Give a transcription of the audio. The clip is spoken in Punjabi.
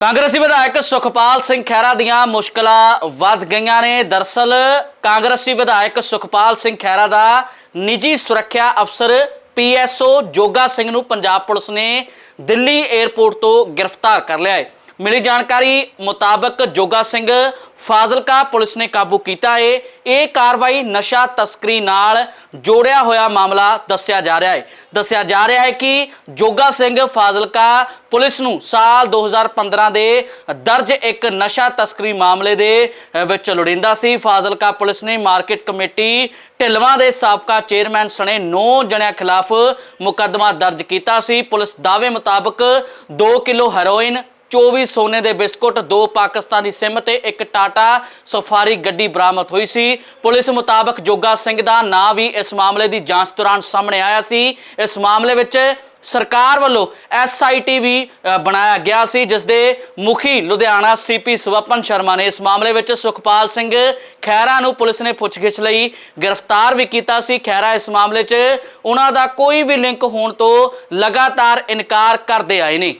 ਕਾਂਗਰਸੀ ਵਿਧਾਇਕ ਸੁਖਪਾਲ ਸਿੰਘ ਖਹਿਰਾ ਦੀਆਂ ਮੁਸ਼ਕਲਾਂ ਵੱਧ ਗਈਆਂ ਨੇ। ਦਰਸਲ ਕਾਂਗਰਸੀ ਵਿਧਾਇਕ ਸੁਖਪਾਲ ਸਿੰਘ ਖਹਿਰਾ ਦਾ ਨਿੱਜੀ ਸੁਰੱਖਿਆ ਅਫਸਰ ਪੀਐਸਓ ਜੋਗਾ ਸਿੰਘ ਨੂੰ ਪੰਜਾਬ ਪੁਲਿਸ ਨੇ ਦਿੱਲੀ 에ਅਰਪੋਰਟ ਤੋਂ ਗ੍ਰਿਫਤਾਰ ਕਰ ਲਿਆ ਹੈ। ਮਿਲੀ ਜਾਣਕਾਰੀ ਮੁਤਾਬਕ ਜੋਗਾ ਸਿੰਘ ਫਾਜ਼ਿਲਕਾ ਪੁਲਿਸ ਨੇ ਕਾਬੂ ਕੀਤਾ ਹੈ ਇਹ ਕਾਰਵਾਈ ਨਸ਼ਾ ਤਸਕਰੀ ਨਾਲ ਜੋੜਿਆ ਹੋਇਆ ਮਾਮਲਾ ਦੱਸਿਆ ਜਾ ਰਿਹਾ ਹੈ ਦੱਸਿਆ ਜਾ ਰਿਹਾ ਹੈ ਕਿ ਜੋਗਾ ਸਿੰਘ ਫਾਜ਼ਿਲਕਾ ਪੁਲਿਸ ਨੂੰ ਸਾਲ 2015 ਦੇ ਦਰਜ ਇੱਕ ਨਸ਼ਾ ਤਸਕਰੀ ਮਾਮਲੇ ਦੇ ਵਿੱਚ ਲੋੜਿੰਦਾ ਸੀ। ਫਾਜ਼ਿਲਕਾ ਪੁਲਿਸ ਨੇ ਮਾਰਕੀਟ ਕਮੇਟੀ ਢਿਲਵਾਂ ਦੇ ਸਾਬਕਾ ਚੇਅਰਮੈਨ ਸਣੇ 9 ਜਣਿਆਂ ਖਿਲਾਫ ਮੁਕੱਦਮਾ ਦਰਜ ਕੀਤਾ ਸੀ। ਪੁਲਿਸ ਦਾਅਵੇ ਮੁਤਾਬਕ 2 ਕਿਲੋ ਹੈਰੋਇਨ 24 ਸੋਨੇ ਦੇ ਬਿਸਕੁਟ, ਦੋ ਪਾਕਿਸਤਾਨੀ ਸਿਮ ਤੇ ਇੱਕ ਟਾਟਾ ਸਫਾਰੀ ਗੱਡੀ ਬਰਾਮਦ ਹੋਈ ਸੀ। ਪੁਲਿਸ ਮੁਤਾਬਕ ਜੋਗਾ ਸਿੰਘ ਦਾ ਨਾਂ ਵੀ ਇਸ ਮਾਮਲੇ ਦੀ ਜਾਂਚ ਦੌਰਾਨ ਸਾਹਮਣੇ ਆਇਆ ਸੀ। ਇਸ ਮਾਮਲੇ ਵਿੱਚ ਸਰਕਾਰ ਵੱਲੋਂ ਐਸਆਈਟੀ ਵੀ ਬਣਾਇਆ ਗਿਆ ਸੀ ਜਿਸ ਦੇ ਮੁਖੀ ਲੁਧਿਆਣਾ ਸੀਪੀ ਸਵਪਨ ਸ਼ਰਮਾ ਨੇ ਇਸ ਮਾਮਲੇ ਵਿੱਚ ਸੁਖਪਾਲ ਸਿੰਘ ਖਹਿਰਾ ਨੂੰ ਪੁਲਿਸ ਨੇ ਪੁੱਛਗਿੱਛ ਲਈ ਗ੍ਰਿਫਤਾਰ ਵੀ ਕੀਤਾ ਸੀ। ਖਹਿਰਾ ਇਸ ਮਾਮਲੇ 'ਚ ਉਹਨਾਂ ਦਾ ਕੋਈ ਵੀ ਲਿੰਕ ਹੋਣ ਤੋਂ ਲਗਾਤਾਰ ਇਨਕਾਰ ਕਰਦੇ ਆਏ ਨੇ।